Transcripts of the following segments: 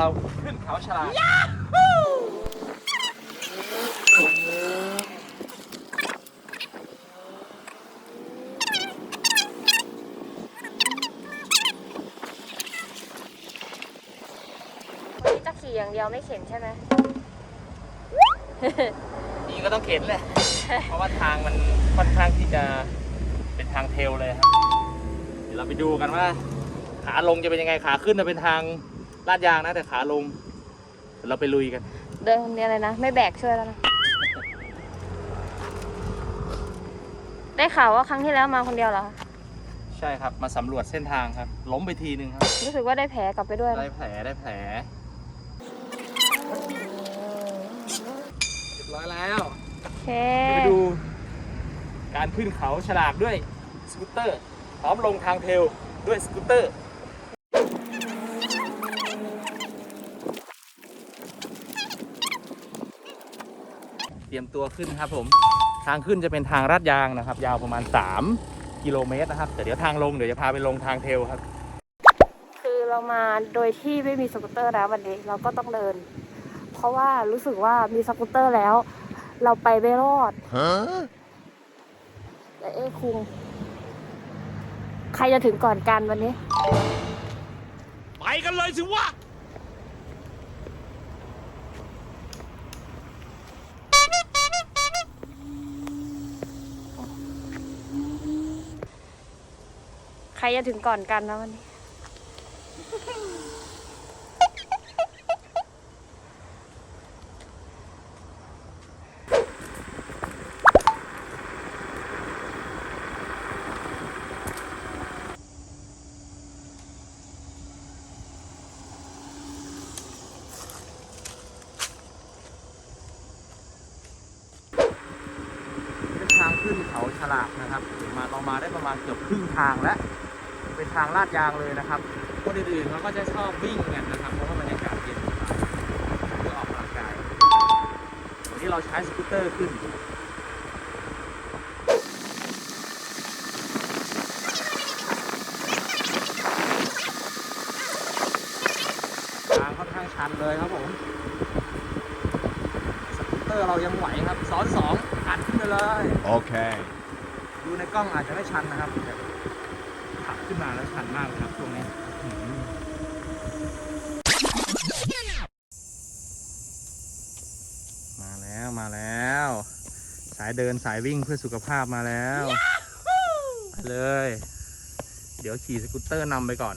เตอร์ของเราขึ้นเขาฉลากวันนี้จะขี่อย่างเดียวไม่เข็นใช่ไหม นี่ก็ต้องเข็นแหละ เพราะว่าทางมันค่อนข้างที่จะเป็นทางเทรลเลยครับ เดี๋ยวเราไปดูกันว่า ขาลงจะเป็นยังไงขาขึ้นจะเป็นทาง ลาดยางนะแต่ขาลงเดี๋ยวเราไปลุยกัน เดินคนเดียวเลยนะ ไม่แบกช่วยแล้วนะ ได้ข่าวว่าครั้งที่แล้วมาคนเดียวเหรอคะใช่ครับมาสำรวจเส้นทางครับ ล้มไปทีนึงครับ รู้สึกว่าได้แผลกลับไปด้วยนะได้แผลได้แผลเรียบร้อยแล้ว โอเคเดี๋ยวไปดูการขึ้นเขาฉลากด้วยสกูตเตอร์พร้อมลงทางเทรลด้วยสกูตเตอร์ เตรียมตัวขึ้นครับผมทางขึ้นจะเป็นทางลาดยางนะครับ ยาวประมาณ 3 กิโลเมตรนะครับแต่เดี๋ยวทางลงเดี๋ยวจะพาไปลงทางเทรลครับ คือเรามาโดยที่ไม่มีสกูตเตอร์แล้ววันนี้เราก็ต้องเดิน เพราะว่ารู้สึกว่ามีสกูตเตอร์แล้ว เราไปไม่รอดแต่เอ้คุงใครจะถึงก่อนกันวันนี้ ไปกันเลยสิวะ ใครจะถึงก่อนกันนะวันนี้ เป็นทางขึ้นเขาฉลากนะครับ มาเรามาได้ประมาณเกือบครึ่งทางแล้ว ทางลาดยางเลยนะครับ คนอื่นๆเขาก็จะชอบวิ่งกันนะครับ เพราะว่าบรรยากาศเย็นเพื่อออกกำลังกายวันนี้เราใช้สกูตเตอร์ขึ้นทางค่อนข้างชันเลยครับผมสกูตเตอร์เรายังไหวครับซ้อนสองอัดขึ้นไปเลย Okay. ดูในกล้องอาจจะไม่ชันนะครับแต่ ขับขึ้นมาแล้วชันมากเลยครับช่วงนี้อื้อหือมาแล้วมาแล้ว สายเดินสายวิ่งเพื่อสุขภาพมาแล้วไปเลย เดี๋ยวขี่สกูตเตอร์นำไปก่อน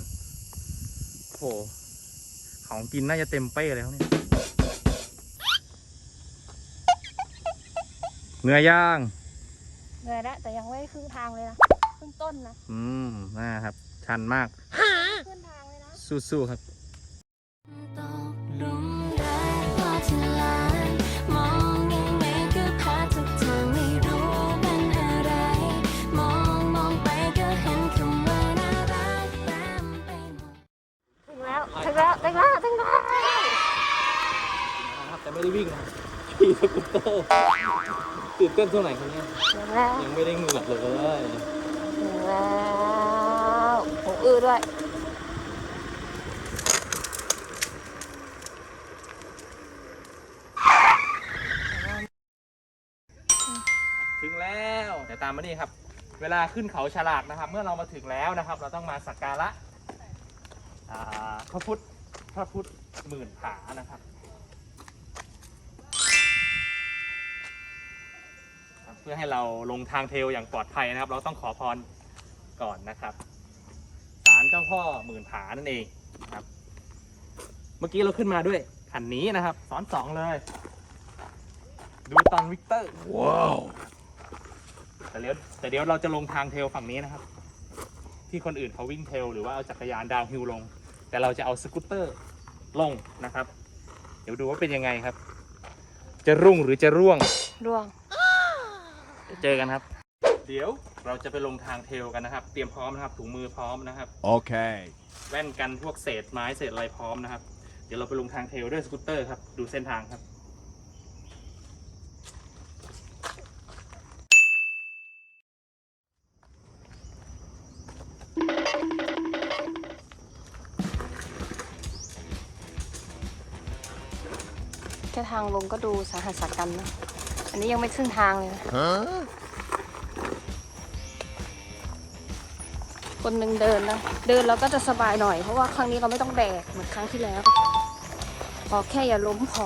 โอ้โหของกินน่าจะเต็มเป้แล้วเนี่ยเหนื่อยย่างเหนื่อยแล้วแต่ยังไม่ครึ่งทางเลยนะค รึ่งต้นนะอืมนะครับ ชันมาก ขึ้นทางเลยนะ สู้ๆครับ ตกหลุมรักพอจะลายมองยังไงก็พาทุกทางไม่รู้เป็นอะไร มองมองไปก็เห็นคำว่าน่ารักเต็มไปหมด ถึงแล้ว ถึงแล้ว ถึงแล้ว ถึงแล้ว นะครับแต่ไม่ได้วิ่งนะขี่สกูตเตอร์ตื่นเต้นเท่าไหร่ครับเนี่ย ถึงแล้ว ยังไม่ได้เหงื่อเลยถึง แล้วหูอื้อด้วย ถึงแล้วแต่ตามมานี่ครับ เวลาขึ้นเขาฉลากนะครับ เมื่อเรามาถึงแล้วนะครับ เราต้องมาสักการะอ่าพระพุทธพระพุทธหมื่นผานะครับเพื่อให้เราลงทางเทลอย่างปลอดภัยนะครับ เราต้องขอพร ก่อนนะครับศาลเจ้าพ่อหมื่นผานั่นเองนะครับ เมื่อกี้เราขึ้นมาด้วยคันนี้นะครับซ้อนสองเลย ดูตอนวิกเตอร์ Wow. แต่เดี๋ยวแต่เดี๋ยวเราจะลงทางเทรลฝั่งนี้นะครับ ที่คนอื่นเขาวิ่งเทรลหรือว่าเอาจักรยานดาวน์ฮิลลง แต่เราจะเอาสกูตเตอร์ลงนะครับ เดี๋ยวดูว่าเป็นยังไงครับ จะรุ่งหรือจะร่วงร่วงเดี๋ยวเจอกันครับ เดี๋ยวเราจะไปลงทางเทลกันนะครับ เตรียมพร้อมนะครับ ถุงมือพร้อมนะครับโอเคแว่นกันพวกเศษไม้เศษอะไรพร้อมนะครับ เดี๋ยวเราไปลงทางเทลด้วยสกูตเตอร์ครับ ดูเส้นทางครับ แค่ทางลงก็ดูสาหัสกันนะ อันนี้ยังไม่ครึ่งทางเลยนะ Huh? คนหนึ่งเดินนะเดินแล้วก็จะสบายหน่อยเพราะว่าครั้งนี้เราไม่ต้องแบกเหมือนครั้งที่แล้วพอแค่อย่าล้มพอ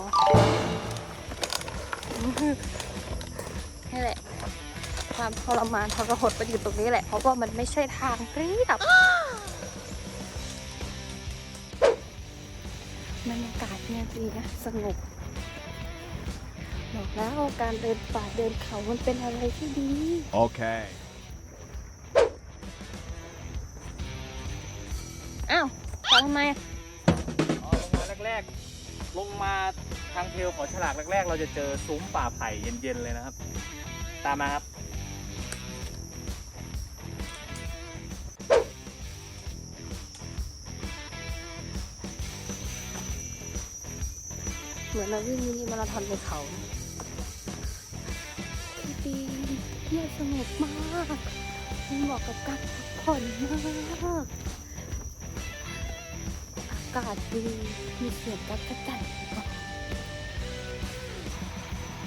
นี่แหละความทรมานทรหดมันอยู่ตรงนี้แหละ เพราะว่ามันไม่ใช่ทางเรียบบรรยากาศเนี่ยดีนะสงบบอกแล้วการเดินป่าเดินเขามันเป็นอะไรที่ดี Okay. อ้ ไปทำไมอะอ๋อลงมาแรกๆ ลงมาทางเทลเขาฉลากแรกๆ เราจะเจอซุ้มป่าไผ่เย็นๆเลยนะครับ ตามมาครับ เหมือนเราวิ่งมินิมาราธอนในเขาดีเงียบสงบมากมันเหมาะกับการพักผ่อนมากอากาศดีมีเสียงกักกระจัน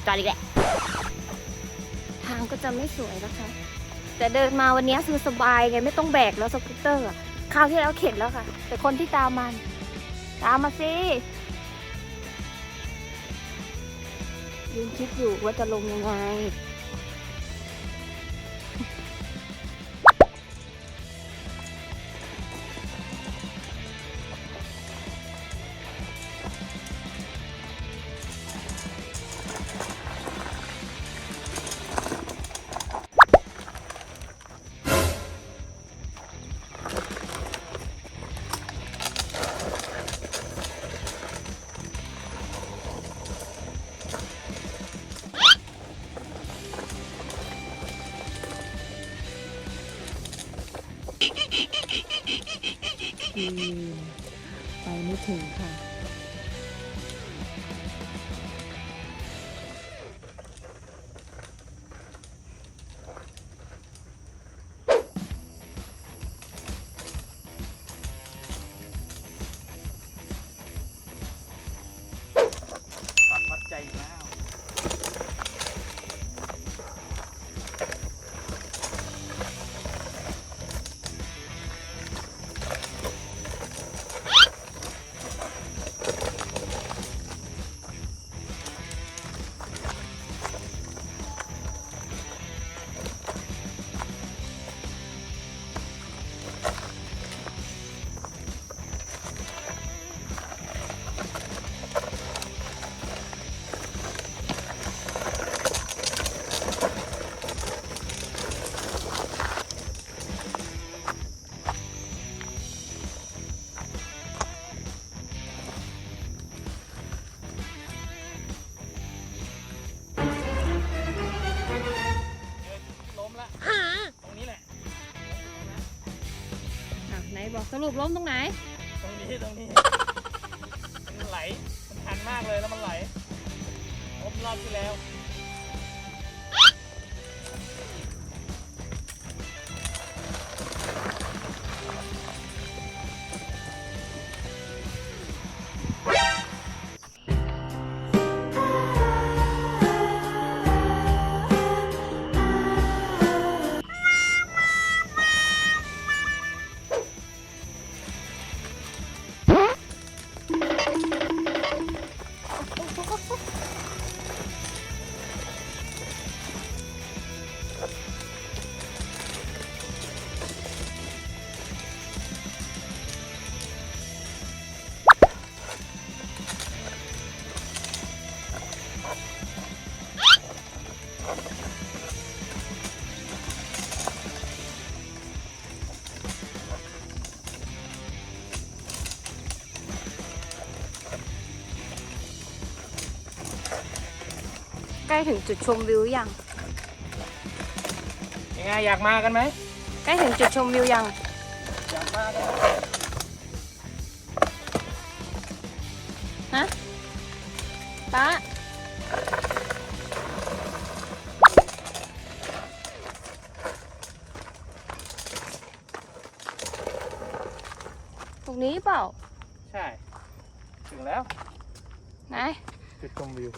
จอดอีกแหละทางก็จะไม่สวยนะคะ แต่เดินมาวันนี้คือสบายไงไม่ต้องแบกแล้วสกูตเตอร์อะคราวที่แล้วเข็นแล้วค่ะ แต่คนที่ตามมัน ตามมาสิยืนคิดอยู่ว่าจะลงยังไง ไปไม่ถึงค่ะ สรุปล้มตรงไหน ตรงนี้ตรงนี้ มันไหล มันชันมากเลยแล้วมันไหลล้มรอบที่แล้ว ถึงจุดชมวิวยังยังไงอยากมากันไหมใกล้ถึงจุดชมวิวยังอยากมากันฮะป้าตรงนี้เปล่า ใช่ ถึงแล้ว ไหน จุดชมวิว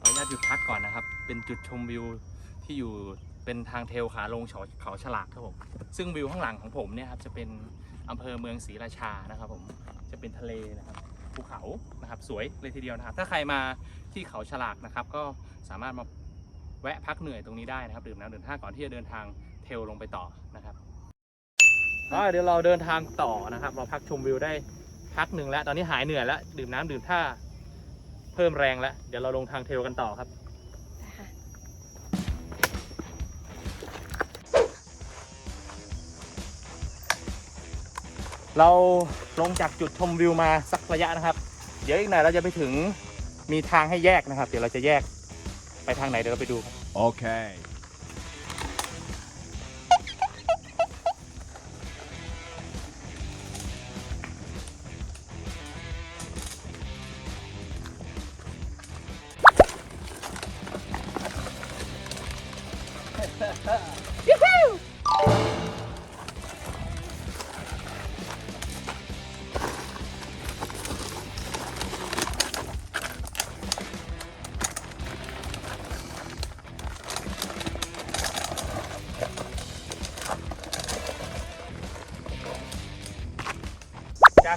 ขออนุญาตหยุดพักก่อนนะครับ เป็นจุดชมวิวที่อยู่เป็นทางเทลขาลงเขาเขาฉลากครับผม ซึ่งวิวข้างหลังของผมเนี่ยครับจะเป็นอำเภอเมืองศรีราชานะครับผมจะเป็นทะเลนะครับภูเขานะครับสวยเลยทีเดียวนะครับ ถ้าใครมาที่เขาฉลากนะครับ ก็สามารถมาแวะพักเหนื่อยตรงนี้ได้นะครับดื่มน้ำดื่มท่าก่อนที่จะเดินทางเทลลงไปต่อนะครับเดี๋ยวเราเดินทางต่อนะครับ เราพักชมวิวได้พักหนึ่งแล้ว ตอนนี้หายเหนื่อยแล้ว ดื่มน้ำดื่มท่าเพิ่มแรงแล้ว เดี๋ยวเราลงทางเทลกันต่อครับ เราลงจากจุดชมวิวมาสักระยะนะครับ เดี๋ยวอีกหน่อยเราจะไปถึงมีทางให้แยกนะครับ เดี๋ยวเราจะแยกไปทางไหนเดี๋ยวเราไปดูครับ Okay.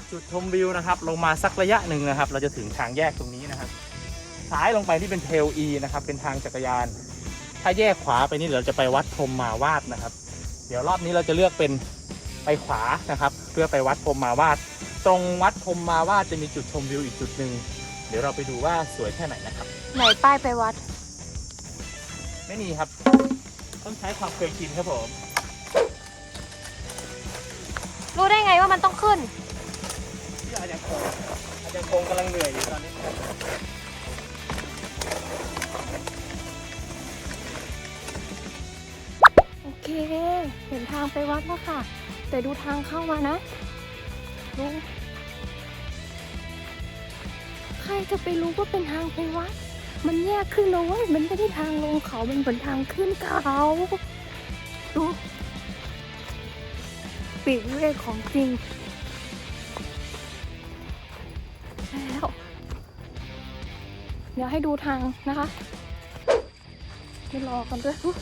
จากจุดชมวิวนะครับ ลงมาสักระยะหนึ่งนะครับ เราจะถึงทางแยกตรงนี้นะครับ ซ้ายลงไปที่เป็นเทลอีนะครับ เป็นทางจักรยาน ถ้าแยกขวาไปนี่เดี๋ยวเราจะไปวัดพรหมมาวาดนะครับ เดี๋ยวรอบนี้เราจะเลือกเป็นไปขวานะครับ เพื่อไปวัดพรหมมาวาด ตรงวัดพรหมมาวาดจะมีจุดชมวิวอีกจุดหนึ่งเดี๋ยวเราไปดูว่าสวยแค่ไหนนะครับ ไหนป้ายไปวัด ไม่มีครับ ต้องใช้ความเคยชินครับผม รู้ได้ไงว่ามันต้องขึ้นที่ อาจารย์คงอาจารย์คงกำลังเหนื่อยอยู่ตอนนี้โอเค เห็นทางไปวัดแล้วค่ะ แต่ดูทางเข้ามานะดูใครจะไปรู้ว่าเป็นทางไปวัด มันแยกขึ้นเลยเว้ยมันไม่ได้ทางลงเขา มันเป็นทางขึ้นเขาดูปีกเวกของจริง เดี๋ยวให้ดูทางนะคะไม่รอกันด้วยอุ๊ย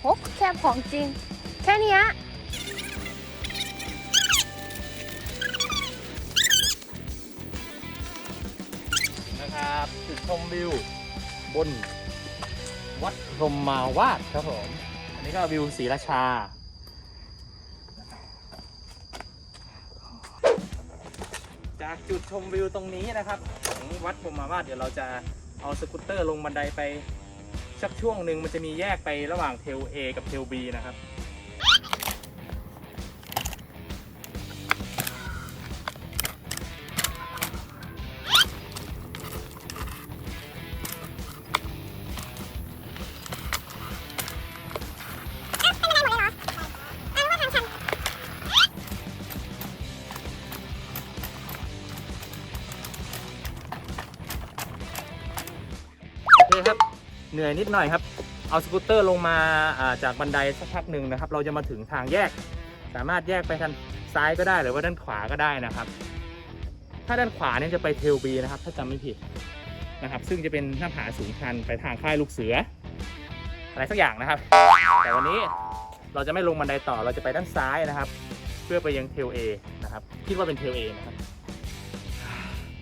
โอ้แค่ของจริง แค่เนี้ยนะครับจุดชมวิว บน วัดพรหมมาวาดครับผม อันนี้ก็วิวศรีราชา จากจุดชมวิวตรงนี้นะครับ ของวัดพรหมมาวาดเดี๋ยวเราจะเอาสกูตเตอร์ลงบันไดไปสักช่วงหนึ่งมันจะมีแยกไประหว่างเทล A กับเทล B นะครับ เหนื่อยนิดหน่อยครับ เอาสกูตเตอร์ลงมาอ่าจากบันไดสักพักหนึ่งนะครับ เราจะมาถึงทางแยก สามารถแยกไปทางซ้ายก็ได้หรือว่าด้านขวาก็ได้นะครับ ถ้าด้านขวาเนี่ยจะไปเทลบีนะครับ ถ้าจำไม่ผิดนะครับ ซึ่งจะเป็นหน้าผาสูงชันไปทางค่ายลูกเสือ อะไรสักอย่างนะครับ แต่วันนี้เราจะไม่ลงบันไดต่อเราจะไปด้านซ้ายนะครับ เพื่อไปยังเทลเอนะครับ คิดว่าเป็นเทลเอนะครับ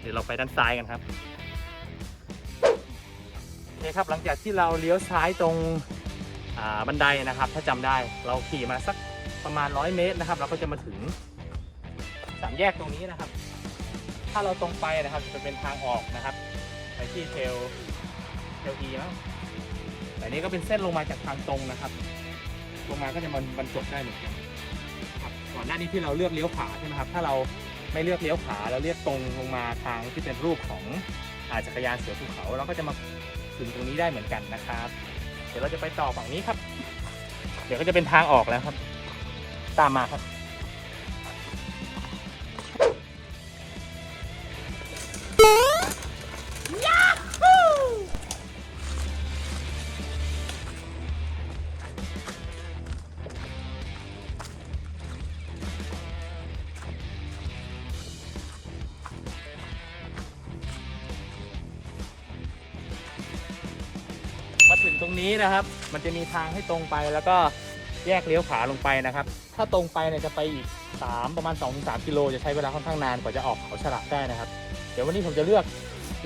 เดี๋ยวเราไปด้านซ้ายกันครับ โอเคครับหลังจากที่เราเลี้ยวซ้ายตรงบันไดนะครับ ถ้าจำได้เราขี่มาสักประมาณ 100 เมตรนะครับ เราก็จะมาถึงสามแยกตรงนี้นะครับ ถ้าเราตรงไปนะครับจะเป็นทางออกนะครับ ไปที่เทลเทลอีมั้งแต่นี้ก็เป็นเส้นลงมาจากทางตรงนะครับ ลงมาก็จะมันบรรจบได้เหมือนกันครับก่อนหน้านี้ที่เราเลือกเลี้ยวขวาใช่ไหมครับ ถ้าเราไม่เลือกเลี้ยวขวาเราเลือกตรงลงมาทางที่เป็นรูปของอาจักรยานเสือภูเขาเราก็จะมา ถึงตรงนี้ได้เหมือนกันนะครับ เดี๋ยวเราจะไปต่อฝั่งนี้ครับ เดี๋ยวก็จะเป็นทางออกแล้วครับ ตามมาครับ มันจะมีทางให้ตรงไปแล้วก็แยกเลี้ยวขวาลงไปนะครับ ถ้าตรงไปเนี่ยจะไปอีก 3 ประมาณ2-3กิโลจะใช้เวลาค่อนข้างนานกว่าจะออกเขาฉลากได้นะครับ เดี๋ยววันนี้ผมจะเลือก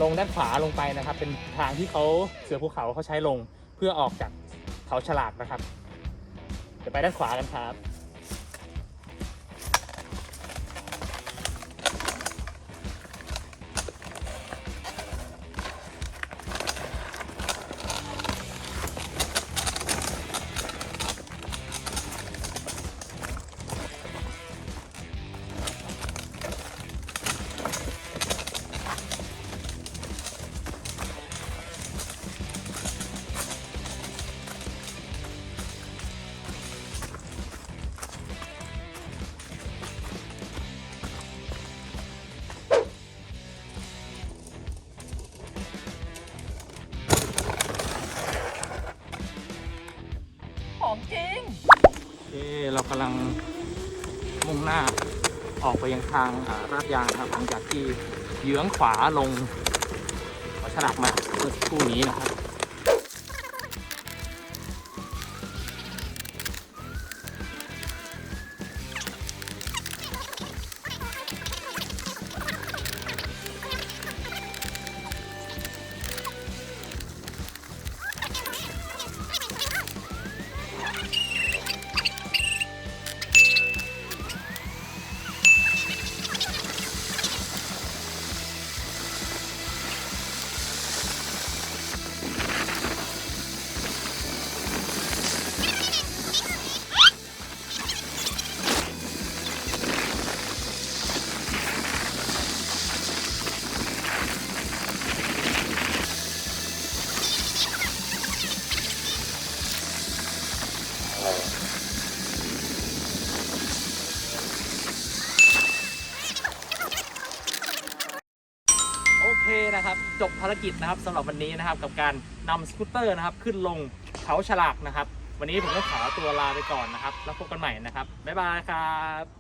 ลงด้านขวาลงไปนะครับ เป็นทางที่เขาเสือภูเขาเขาใช้ลงเพื่อออกจากเขาฉลากนะครับเดี๋ยวไปด้านขวากันครับ ทางราดยางครับหลังจากที่เยื้องขวาลงเขาฉลากมาเมื่อสักครู่นี้นะครับารกิจนะครับสำหรับวันนี้นะครับกับการนำสกูตเตอร์นะครับขึ้นลงเขาฉลากนะครับ วันนี้ผมต้องขอตัวลาไปก่อนนะครับ แล้วพบกันใหม่นะครับบ๊ายบายครับ